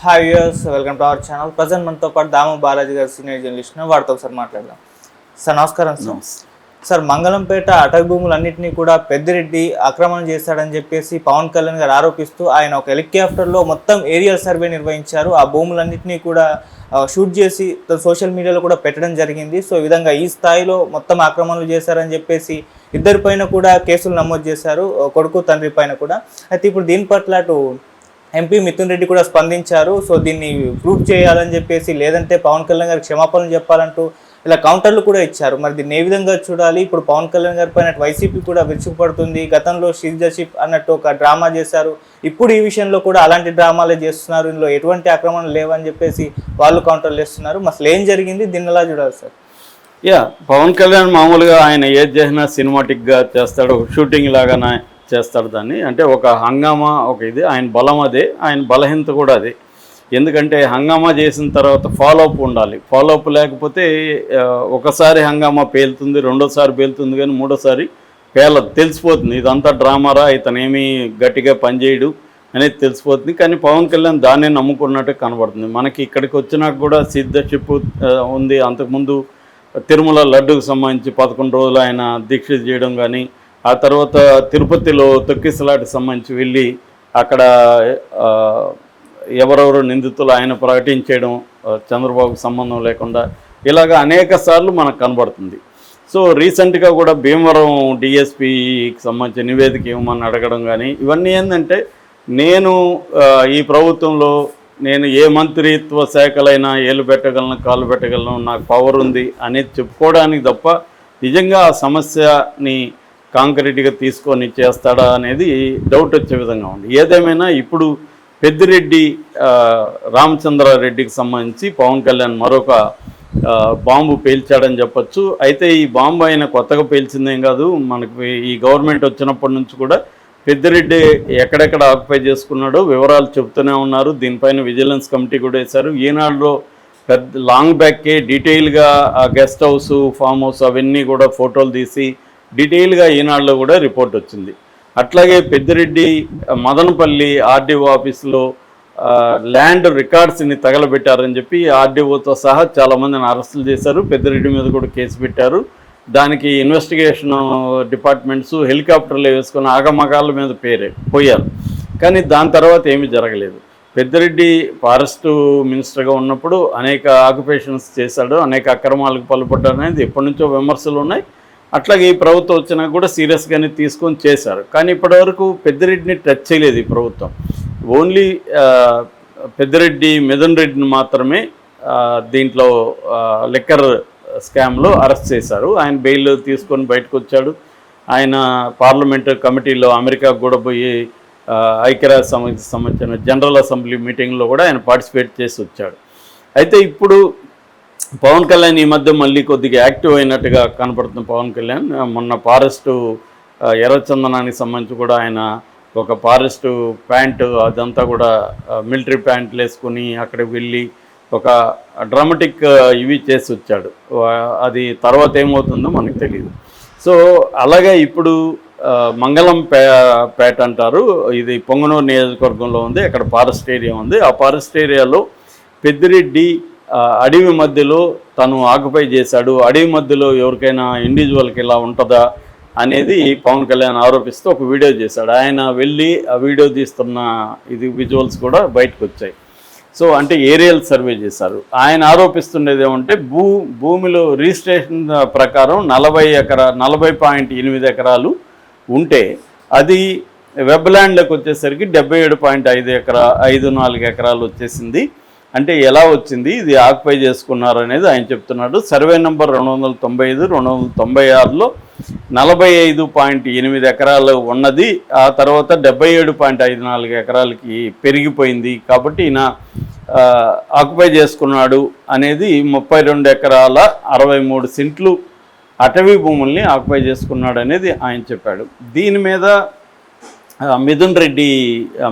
Hi viewers welcome to our channel present మనతో పాటు దాము బాలాజీ గారు సీనియర్ జర్నలిస్ట్. వారితో ఒకసారి మాట్లాడదాం. సార్ నమస్కారం సార్ సార్ మంగళంపేట అటవీ భూములన్నింటినీ కూడా పెద్దిరెడ్డి ఆక్రమణ చేశాడని చెప్పేసి పవన్ కళ్యాణ్ గారు ఆరోపిస్తూ ఆయన ఒక హెలికాప్టర్లో మొత్తం ఏరియల్ సర్వే నిర్వహించారు. ఆ భూములన్నింటినీ కూడా షూట్ చేసి సోషల్ మీడియాలో కూడా పెట్టడం జరిగింది. సో ఈ విధంగా ఈ స్థాయిలో మొత్తం ఆక్రమణలు చేశారని చెప్పేసి ఇద్దరి పైన కూడా కేసులు నమోదు చేశారు. కొడుకు తండ్రి పైన కూడా. అయితే ఇప్పుడు దీని పట్ల అటు ఎంపీ మిథున్ రెడ్డి కూడా స్పందించారు. సో దీన్ని ప్రూఫ్ చేయాలని చెప్పేసి లేదంటే పవన్ కళ్యాణ్ గారికి క్షమాపణలు చెప్పాలంటూ ఇలా కౌంటర్లు కూడా ఇచ్చారు. మరి దీన్ని ఏ విధంగా చూడాలి? ఇప్పుడు పవన్ కళ్యాణ్ గారి పైన వైసీపీ కూడా విరుచుకుపడుతుంది. గతంలో షీజర్షిప్ అన్నట్టు ఒక డ్రామా చేశారు. ఇప్పుడు ఈ విషయంలో కూడా అలాంటి డ్రామాలే చేస్తున్నారు. ఇందులో ఎటువంటి ఆక్రమణలు లేవని చెప్పేసి వాళ్ళు కౌంటర్లు వేస్తున్నారు. అసలు ఏం జరిగింది? దీన్ని ఎలా చూడాలి సార్? యా పవన్ కళ్యాణ్ మామూలుగా ఆయన ఏది చేసినా సినిమాటిక్గా చేస్తాడు. షూటింగ్ లాగానే చేస్తాడు దాన్ని. అంటే ఒక హంగామా ఒక ఇది ఆయన బలం అదే ఆయన బలహీనత కూడా అదే. ఎందుకంటే హంగామా చేసిన తర్వాత ఫాలోఅప్ ఉండాలి. ఫాలోఅప్ లేకపోతే ఒకసారి హంగామా పేలుతుంది రెండోసారి పేలుతుంది కానీ మూడోసారి పేల తెలిసిపోతుంది. ఇదంతా డ్రామారా ఇతనేమి గట్టిగా పనిచేయడు అనేది తెలిసిపోతుంది. కానీ పవన్ కళ్యాణ్ దాన్నే నమ్ముకున్నట్టు కనబడుతుంది. మనకి ఇక్కడికి వచ్చినాక కూడా సిద్ధషిప్ ఉంది. అంతకుముందు తిరుమల లడ్డుకు సంబంధించి పదకొండు రోజులు ఆయన దీక్ష చేయడం కానీ ఆ తర్వాత తిరుపతిలో తొక్కిసలాటి సంబంధించి వెళ్ళి అక్కడ ఎవరెవరు నిందితులు ఆయన ప్రకటించేయడం చంద్రబాబుకు సంబంధం లేకుండా ఇలాగ అనేక సార్లు మనకు కనబడుతుంది. సో రీసెంట్గా కూడా భీమవరం డిఎస్పికి సంబంధించిన నివేదిక ఇవ్వమని అడగడం కానీ ఇవన్నీ ఏంటంటే నేను ఈ ప్రభుత్వంలో నేను ఏ మంత్రిత్వ శాఖలైనా ఏలు పెట్టగలను కాళ్ళు పెట్టగలను నాకు పవర్ ఉంది అనేది చెప్పుకోవడానికి తప్ప నిజంగా ఆ సమస్యని కాంక్రీట్గా తీసుకొని చేస్తాడా అనేది డౌట్ వచ్చే విధంగా ఉంది. ఏదేమైనా ఇప్పుడు పెద్దిరెడ్డి రామచంద్రారెడ్డికి సంబంధించి పవన్ కళ్యాణ్ మరొక బాంబు పేల్చాడని చెప్పొచ్చు. అయితే ఈ బాంబు ఆయన కొత్తగా పేల్చిందేం కాదు. మనకి ఈ గవర్నమెంట్ వచ్చినప్పటి నుంచి కూడా పెద్దిరెడ్డి ఎక్కడెక్కడ ఆక్యుపై చేసుకున్నాడో వివరాలు చెబుతూనే ఉన్నారు. దీనిపైన విజిలెన్స్ కమిటీ కూడా వేశారు. ఈనాడులో పెద్ద లాంగ్ బ్యాక్కే డీటెయిల్గా ఆ గెస్ట్ హౌస్ ఫామ్ హౌస్ అవన్నీ కూడా ఫోటోలు తీసి డీటెయిల్గా ఈనాడులో కూడా రిపోర్ట్ వచ్చింది. అట్లాగే పెద్దిరెడ్డి మదనపల్లి ఆర్డీఓ ఆఫీసులో ల్యాండ్ రికార్డ్స్ని తగలబెట్టారని చెప్పి ఆర్డీఓతో సహా చాలామందిని అరెస్టులు చేశారు. పెద్దిరెడ్డి మీద కూడా కేసు పెట్టారు. దానికి ఇన్వెస్టిగేషన్ డిపార్ట్మెంట్స్ హెలికాప్టర్లు వేసుకుని ఆగమకాల మీద పేరే పోయారు. కానీ దాని తర్వాత ఏమీ జరగలేదు. పెద్దిరెడ్డి ఫారెస్ట్ మినిస్టర్గా ఉన్నప్పుడు అనేక ఆక్యుపేషన్స్ చేశాడు. అనేక అక్రమాలకు పాల్పడ్డాడు అనేది ఎప్పటి నుంచో విమర్శలు ఉన్నాయి. అట్లాగే ఈ ప్రభుత్వం వచ్చినా కూడా సీరియస్గానే తీసుకొని చేశారు. కానీ ఇప్పటివరకు పెద్దిరెడ్డిని టచ్ చేయలేదు ఈ ప్రభుత్వం. ఓన్లీ పెద్దిరెడ్డి మిథున్ రెడ్డిని మాత్రమే దీంట్లో లిక్కర్ స్కామ్లో అరెస్ట్ చేశారు. ఆయన బెయిల్ తీసుకొని బయటకు వచ్చాడు ఆయన పార్లమెంటు కమిటీలో అమెరికాకు కూడా పోయి ఐక్యరాజ్య సమితికి సంబంధించిన జనరల్ అసెంబ్లీ మీటింగ్లో కూడా ఆయన పార్టిసిపేట్ చేసి వచ్చాడు. అయితే ఇప్పుడు పవన్ కళ్యాణ్ ఈ మధ్య మళ్ళీ కొద్దిగా యాక్టివ్ అయినట్టుగా కనపడుతుంది పవన్ కళ్యాణ్. మొన్న ఫారెస్ట్ ఎర్రచందనానికి సంబంధించి కూడా ఆయన ఒక ఫారెస్ట్ ప్యాంటు అదంతా కూడా మిలిటరీ ప్యాంట్లు వేసుకుని అక్కడికి వెళ్ళి ఒక డ్రామాటిక్ ఇవి చేసి వచ్చాడు. అది తర్వాత ఏమవుతుందో మనకు తెలియదు సో అలాగే ఇప్పుడు మంగళం పే పేట అంటారు. ఇది పొంగనూరు నియోజకవర్గంలో ఉంది. అక్కడ ఫారెస్ట్ ఏరియా ఉంది. ఆ ఫారెస్ట్ ఏరియాలో పెద్దిరెడ్డి అడవి మధ్యలో తను ఆక్యుపై చేశాడు. అడవి మధ్యలో ఎవరికైనా ఇండివిజువల్కి ఇలా ఉంటుందా అనేది పవన్ కళ్యాణ్ ఆరోపిస్తూ ఒక వీడియో చేశాడు. ఆయన వెళ్ళి ఆ వీడియో తీస్తున్న ఇది విజువల్స్ కూడా బయటకు వచ్చాయి. సో అంటే ఏరియల్ సర్వే చేశారు. ఆయన ఆరోపిస్తుండేది ఏమంటే భూ భూమిలో రిజిస్ట్రేషన్ ప్రకారం నలభై ఎకరా నలభై పాయింట్ ఎనిమిది ఎకరాలు ఉంటే అది వెబ్ల్యాండ్లోకి వచ్చేసరికి డెబ్బై ఏడు పాయింట్ ఐదు ఎకరా ఐదు నాలుగు ఎకరాలు వచ్చేసింది. అంటే ఎలా వచ్చింది ఇది ఆక్యుపై చేసుకున్నారు అనేది ఆయన చెప్తున్నాడు. సర్వే నెంబర్ రెండు వందల తొంభై ఐదు రెండు వందల తొంభై ఆరులో నలభై ఐదు పాయింట్ ఎనిమిది ఎకరాలు ఉన్నది. ఆ తర్వాత డెబ్బై ఏడు పాయింట్ ఐదు నాలుగు ఎకరాలకి పెరిగిపోయింది. కాబట్టి ఈయన ఆక్యుపై చేసుకున్నాడు అనేది ముప్పై రెండు ఎకరాల అరవై మూడు సెంట్లు అటవీ భూముల్ని ఆక్యుపై చేసుకున్నాడు అనేది ఆయన చెప్పాడు. దీని మీద మిథున్ రెడ్డి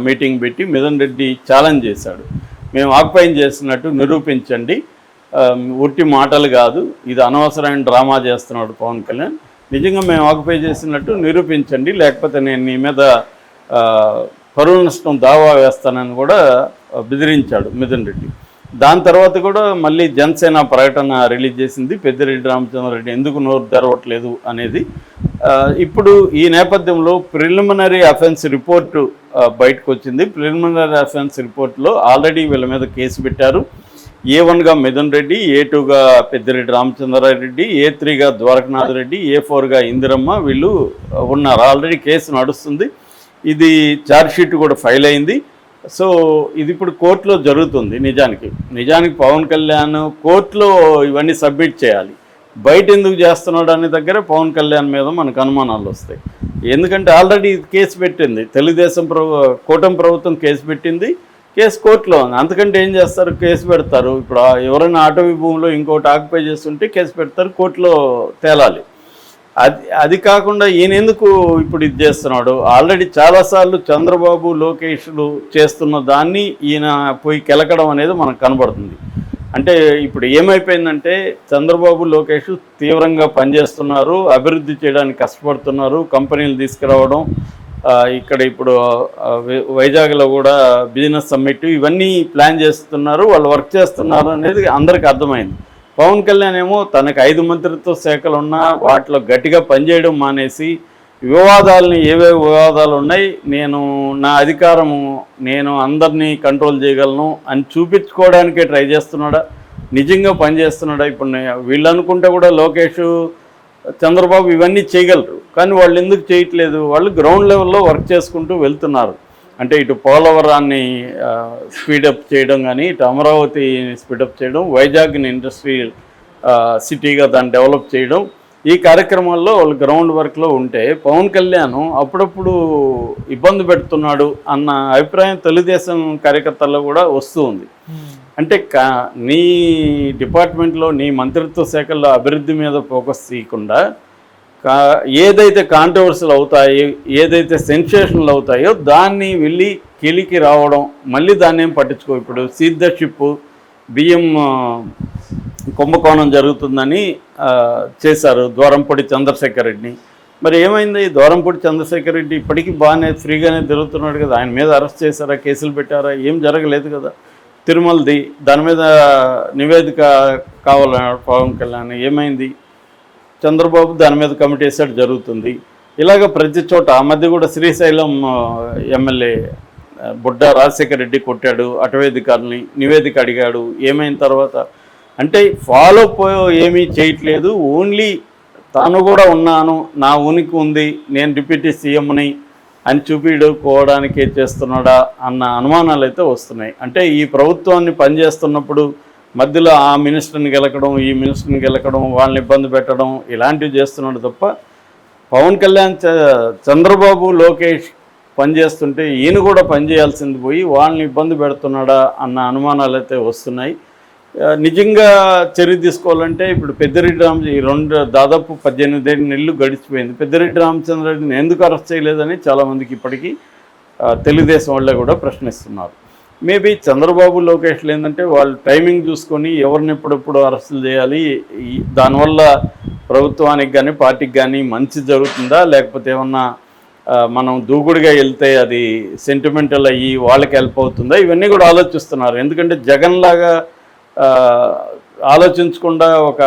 మీటింగ్ పెట్టి మిథున్ రెడ్డి ఛాలెంజ్ చేశాడు. మేము ఆక్యుపైన్ చేస్తున్నట్టు నిరూపించండి. ఒట్టి ఉట్టి మాటలు కాదు ఇది అనవసరమైన డ్రామా చేస్తున్నాడు పవన్ కళ్యాణ్. నిజంగా మేము ఆక్యుపై చేసినట్టు నిరూపించండి లేకపోతే నేను నీ మీద ఆ, పరువు నష్టం దావా వేస్తానని కూడా బెదిరించాడు మిథున్ రెడ్డి. దాని తర్వాత కూడా మళ్ళీ జనసేన ప్రకటన రిలీజ్ చేసింది పెద్దిరెడ్డి రామచంద్రారెడ్డి ఎందుకు నోరు తెరవట్లేదు అనేది. ఇప్పుడు ఈ నేపథ్యంలో ప్రిలిమినరీ అఫెన్స్ రిపోర్టు బయటకు వచ్చింది. ప్రిలిమినరీ అఫెన్స్ రిపోర్ట్లో ఆల్రెడీ వీళ్ళ మీద కేసు పెట్టారు. ఏ వన్గా మిథున్ రెడ్డి ఏ టూగా పెద్దిరెడ్డి రామచంద్రారెడ్డి ఏ త్రీగా ద్వారకనాథ్ రెడ్డి ఏ ఫోర్గా ఇందిరమ్మ వీళ్ళు ఉన్నారు. ఆల్రెడీ కేసు నడుస్తుంది. ఇది ఛార్జ్షీట్ కూడా ఫైల్ అయింది. సో ఇది ఇప్పుడు కోర్టులో జరుగుతుంది నిజానికి. నిజానికి పవన్ కళ్యాణ్ కోర్టులో ఇవన్నీ సబ్మిట్ చేయాలి. బయట ఎందుకు చేస్తున్నాడు అనే దగ్గర పవన్ కళ్యాణ్ మీద మనకు అనుమానాలు వస్తాయి. ఎందుకంటే ఆల్రెడీ కేసు పెట్టింది. తెలుగుదేశం ప్రభు కూటమి ప్రభుత్వం కేసు పెట్టింది. కేసు కోర్టులో ఉంది. అంతకంటే ఏం చేస్తారు? కేసు పెడతారు. ఇప్పుడు ఎవరైనా ఆటవీ భూమిలో ఇంకోటి ఆక్యుపై చేస్తుంటే కేసు పెడతారు. కోర్టులో తేలాలి. అది అది కాకుండా ఈయన ఎందుకు ఇప్పుడు ఇది చేస్తున్నాడు? ఆల్రెడీ చాలాసార్లు చంద్రబాబు లోకేష్లు చేస్తున్న దాన్ని ఈయన పోయి కెలకడం అనేది మనకు కనబడుతుంది. అంటే ఇప్పుడు ఏమైపోయిందంటే చంద్రబాబు లోకేష్ తీవ్రంగా పనిచేస్తున్నారు అభివృద్ధి చేయడానికి కష్టపడుతున్నారు కంపెనీలు తీసుకురావడం ఇక్కడ ఇప్పుడు వైజాగ్లో కూడా బిజినెస్ సమ్మిట్ ఇవన్నీ ప్లాన్ చేస్తున్నారు వాళ్ళు వర్క్ చేస్తున్నారు అనేది అందరికీ అర్థమైంది. పవన్ కళ్యాణ్ ఏమో తనకు ఐదు మంత్రిత్వ శాఖలు ఉన్నా వాటిలో గట్టిగా పనిచేయడం మానేసి వివాదాలని ఏవేవి వివాదాలు ఉన్నాయి నేను నా అధికారము నేను అందరినీ కంట్రోల్ చేయగలను అని చూపించుకోవడానికే ట్రై చేస్తున్నాడా? నిజంగా పనిచేస్తున్నాడా? ఇప్పుడు నే- వీళ్ళు అనుకుంటే కూడా లోకేష్ చంద్రబాబు ఇవన్నీ చేయగలరు. కానీ వాళ్ళు ఎందుకు చేయట్లేదు? వాళ్ళు గ్రౌండ్ లెవెల్లో వర్క్ చేసుకుంటూ వెళ్తున్నారు. అంటే ఇటు పోలవరాన్ని స్పీడప్ చేయడం కానీ ఇటు అమరావతిని స్పీడప్ చేయడం వైజాగ్ని ఇండస్ట్రియల్ సిటీగా దాన్ని డెవలప్ చేయడం ఈ కార్యక్రమాల్లో వాళ్ళు గ్రౌండ్ వర్క్లో ఉంటే పవన్ కళ్యాణ్ అప్పుడప్పుడు ఇబ్బంది పెడుతున్నాడు అన్న అభిప్రాయం తెలుగుదేశం కార్యకర్తల్లో కూడా వస్తూ ఉంది. అంటే కా నీ డిపార్ట్మెంట్లో నీ మంత్రిత్వ శాఖల్లో అభివృద్ధి మీద ఫోకస్ చేయకుండా కా ఏదైతే కాంట్రవర్సీలు అవుతాయి ఏదైతే సెన్సేషన్లు అవుతాయో దాన్ని వెళ్ళి కిలికి రావడం మళ్ళీ దాన్ని ఏం పట్టించుకో? ఇప్పుడు సీద్దర్షిప్ బియ్యం కుంభకోణం జరుగుతుందని చేశారు ద్వారంపూడి చంద్రశేఖర్ రెడ్డిని. మరి ఏమైంది? ద్వారంపూడి చంద్రశేఖర్ రెడ్డి ఇప్పటికీ బాగానే ఫ్రీగానే తిరుగుతున్నాడు కదా. ఆయన మీద అరెస్ట్ చేశారా? కేసులు పెట్టారా? ఏం జరగలేదు కదా. తిరుమలది దాని మీద నివేదిక కావాలన్నాడు పవన్ కళ్యాణ్? ఏమైంది? చంద్రబాబు దాని మీద కమిటీ వేసాడు జరుగుతుంది. ఇలాగ ప్రతి చోట ఆ మధ్య కూడా శ్రీశైలం ఎమ్మెల్యే బుడ్డ రాజశేఖర రెడ్డి కొట్టాడు అటవీధికారుల్ని నివేదిక అడిగాడు. ఏమైన తర్వాత? అంటే ఫాలో అప్ ఏమీ చేయట్లేదు. ఓన్లీ తాను కూడా ఉన్నాను నా ఉనికి ఉంది నేను డిప్యూటీ సీఎంని అని చూపించుకోవడానికే చేస్తున్నాడా అన్న అనుమానాలు అయితే వస్తున్నాయి. అంటే ఈ ప్రభుత్వాన్ని పనిచేస్తున్నప్పుడు మధ్యలో ఆ మినిస్టర్ని గెలకడం ఈ మినిస్టర్ని గెలకడం వాళ్ళని ఇబ్బంది పెట్టడం ఇలాంటివి చేస్తున్నాడు తప్ప పవన్ కళ్యాణ్ చ- చంద్రబాబు లోకేష్ పనిచేస్తుంటే ఈయన కూడా పనిచేయాల్సింది పోయి వాళ్ళని ఇబ్బంది పెడుతున్నాడా అన్న అనుమానాలు అయితే వస్తున్నాయి. నిజంగా చర్య తీసుకోవాలంటే ఇప్పుడు పెద్దిరెడ్డి రామచంద్ర ఈ రెండు దాదాపు పద్దెనిమిది నెలలు గడిచిపోయింది. పెద్దిరెడ్డి రామచంద్రరెడ్డిని ఎందుకు అరెస్ట్ చేయలేదని చాలామందికి ఇప్పటికీ తెలుగుదేశం వాళ్ళే కూడా ప్రశ్నిస్తున్నారు. మేబీ చంద్రబాబు లోకేష్లు ఏంటంటే వాళ్ళు టైమింగ్ చూసుకొని ఎవరిని ఎప్పుడెప్పుడు అరెస్టులు చేయాలి దానివల్ల ప్రభుత్వానికి కానీ పార్టీకి కానీ మంచి జరుగుతుందా? లేకపోతే ఏమన్నా మనం దూకుడుగా వెళ్తే అది సెంటిమెంటల్ అయ్యి వాళ్ళకి హెల్ప్ అవుతుందా? ఇవన్నీ కూడా ఆలోచిస్తున్నారు. ఎందుకంటే జగన్ లాగా ఆలోచించకుండా ఒక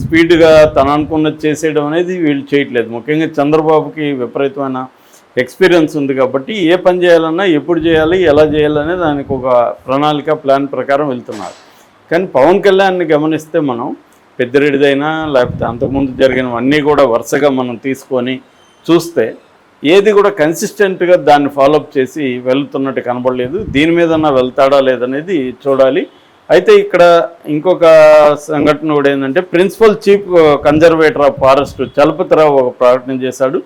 స్పీడ్గా తను అనుకున్నది చేసేయడం అనేది వీళ్ళు చేయట్లేదు. ముఖ్యంగా చంద్రబాబుకి విపరీతమైన ఎక్స్పీరియన్స్ ఉంది కాబట్టి ఏ పని చేయాలన్నా ఎప్పుడు చేయాలి ఎలా చేయాలనే దానికి ఒక ప్రణాళిక ప్లాన్ ప్రకారం వెళ్తున్నారు. కానీ పవన్ కళ్యాణ్ని గమనిస్తే మనం పెద్దిరెడ్డిదైనా లేకపోతే అంతకుముందు జరిగినవన్నీ కూడా వరుసగా మనం తీసుకొని చూస్తే ఏది కూడా కన్సిస్టెంట్గా దాన్ని ఫాలోఅప్ చేసి వెళ్తున్నట్టు కనబడలేదు. దీని మీదన్నా వెళ్తాడా లేదనేది చూడాలి. అయితే ఇక్కడ ఇంకొక సంఘటన కూడా ఏంటంటే principal chief conservator of forest Chalapathirao ఒక ప్రకటన చేశాడు.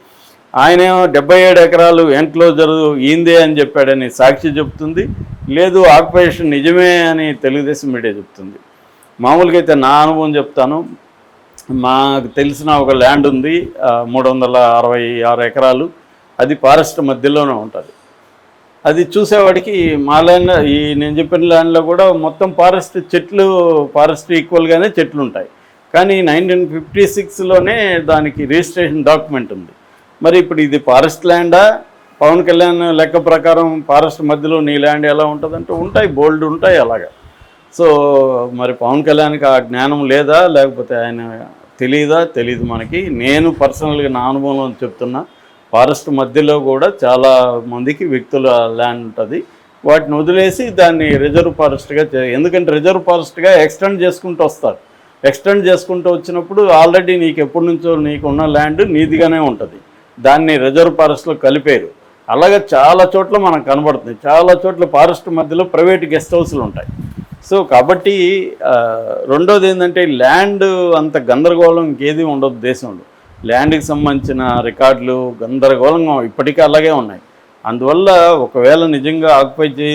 ఆయన డెబ్బై ఏడు ఎకరాలు ఎన్క్లోజర్ ఈందే అని చెప్పాడని సాక్షి చెప్తుంది లేదు ఆక్యుపేషన్ నిజమే అని తెలుగుదేశం మీడియా చెప్తుంది మామూలుగా అయితే నా అనుభవం చెప్తాను. మాకు తెలిసిన ఒక ల్యాండ్ ఉంది మూడు వందల అరవై ఆరు ఎకరాలు. అది ఫారెస్ట్ మధ్యలోనే ఉంటుంది. అది చూసేవాడికి మా ల్యాండ్ ఈ నేను చెప్పిన ల్యాండ్లో కూడా మొత్తం ఫారెస్ట్ చెట్లు ఫారెస్ట్ ఈక్వల్గానే చెట్లు ఉంటాయి కానీ నైన్టీన్ ఫిఫ్టీ సిక్స్లోనే దానికి రిజిస్ట్రేషన్ డాక్యుమెంట్ ఉంది. మరి ఇప్పుడు ఇది ఫారెస్ట్ ల్యాండా? పవన్ కళ్యాణ్ లెక్క ప్రకారం ఫారెస్ట్ మధ్యలో నీ ల్యాండ్ ఎలా ఉంటుందంటే ఉంటాయి బోల్డ్ ఉంటాయి అలాగా. సో మరి పవన్ కళ్యాణ్కి ఆ జ్ఞానం లేదా? లేకపోతే ఆయన తెలియదా తెలియదు మనకి. నేను పర్సనల్గా నా అనుభవంలో చెప్తున్నా. ఫారెస్ట్ మధ్యలో కూడా చాలా మందికి వ్యక్తుల ల్యాండ్ ఉంటుంది. వాటిని వదిలేసి దాన్ని రిజర్వ్ ఫారెస్ట్గా చే- ఎందుకంటే రిజర్వ్ ఫారెస్ట్గా ఎక్స్టెండ్ చేసుకుంటూ వస్తారు. ఎక్స్టెండ్ చేసుకుంటూ వచ్చినప్పుడు ఆల్రెడీ నీకు ఎప్పటి నుంచో నీకు ఉన్న ల్యాండ్ నీదిగానే ఉంటుంది. దాన్ని రిజర్వ్ ఫారెస్ట్లో కలిపారు. అలాగే చాలా చోట్ల మనకు కనబడుతుంది. చాలా చోట్ల ఫారెస్ట్ మధ్యలో ప్రైవేట్ గెస్ట్ హౌస్లు ఉంటాయి. సో కాబట్టి రెండోది ఏంటంటే ల్యాండ్ అంత గందరగోళం ఇంకేది ఉండదు దేశంలో. ల్యాండ్కి సంబంధించిన రికార్డులు గందరగోళంగా ఇప్పటికీ అలాగే ఉన్నాయి. అందువల్ల ఒకవేళ నిజంగా ఆక్యుపై చే